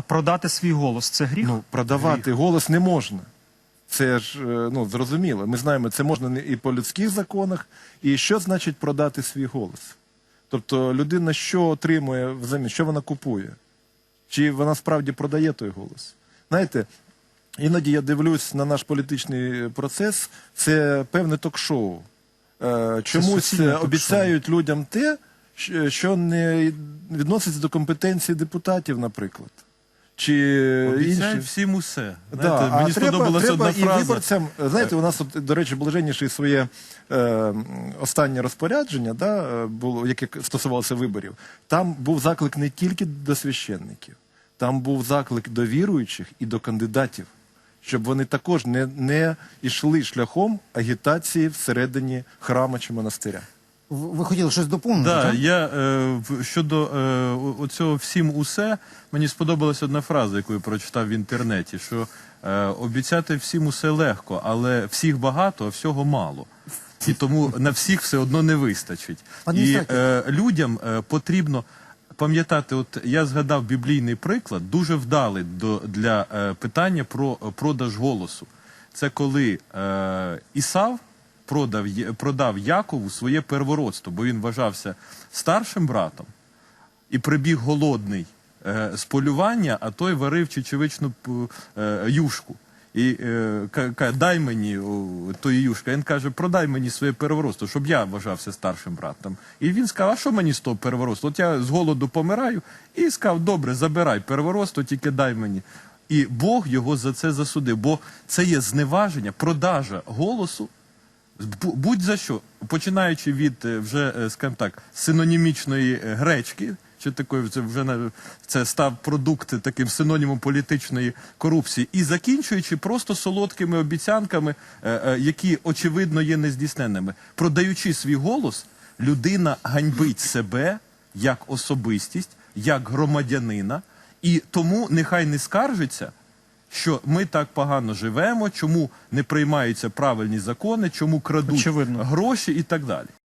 А продати свій голос це гріх? Ну, продавати голос не можна. Це ж е, ну, зрозуміло. Ми знаємо, це можна і по людських законах. І що значить продати свій голос? Тобто людина що отримує взамін, що вона купує? Чи вона справді продає той голос? Знаєте, іноді я дивлюсь на наш політичний процес, це певне ток-шоу. Е, Чомусь е, ток-шоу. обіцяють людям те, що не відноситься до компетенції депутатів, наприклад. Чи інші. всім усе. Да, Знаєте, мені сподобалася треба одна і фраза. виборцям. Знаєте, у нас, от, до речі, блаженніше своє е, останнє розпорядження, да, е, було, яке стосувалося виборів. Там був заклик не тільки до священників, там був заклик до віруючих і до кандидатів, щоб вони також не, не йшли шляхом агітації всередині храма чи монастиря. Ви хотіли щось доповнити? Да, так? я е, щодо е, оцього всім усе, мені сподобалася одна фраза, яку я прочитав в інтернеті, що е, обіцяти всім усе легко, але всіх багато, а всього мало. І тому на всіх все одно не вистачить. І е, людям е, потрібно пам'ятати, от я згадав біблійний приклад, дуже вдалий до, для е, питання про е, продаж голосу. Це коли е, Ісав продав, продав Якову своє первородство, бо він вважався старшим братом і прибіг голодний е, з полювання, а той варив чечевичну е, юшку. І е, ка- ка- дай мені тої юшки. Він каже, продай мені своє первородство, щоб я вважався старшим братом. І він сказав, а що мені з того первородства? От я з голоду помираю, і сказав, добре, забирай первородство, тільки дай мені. І Бог його за це засудив, бо це є зневаження, продажа голосу Будь-за що, починаючи від е, вже, е, скажімо так, синонімічної е, гречки, чи такої вже це став продукт таким синонімом політичної корупції, і закінчуючи просто солодкими обіцянками, які очевидно є нездійсненними. Продаючи свій голос, людина ганьбить себе як особистість, як громадянина, і тому нехай не скаржиться що ми так погано живемо, чому не приймаються правильні закони, чому крадуть Очевидно. гроші і так далі.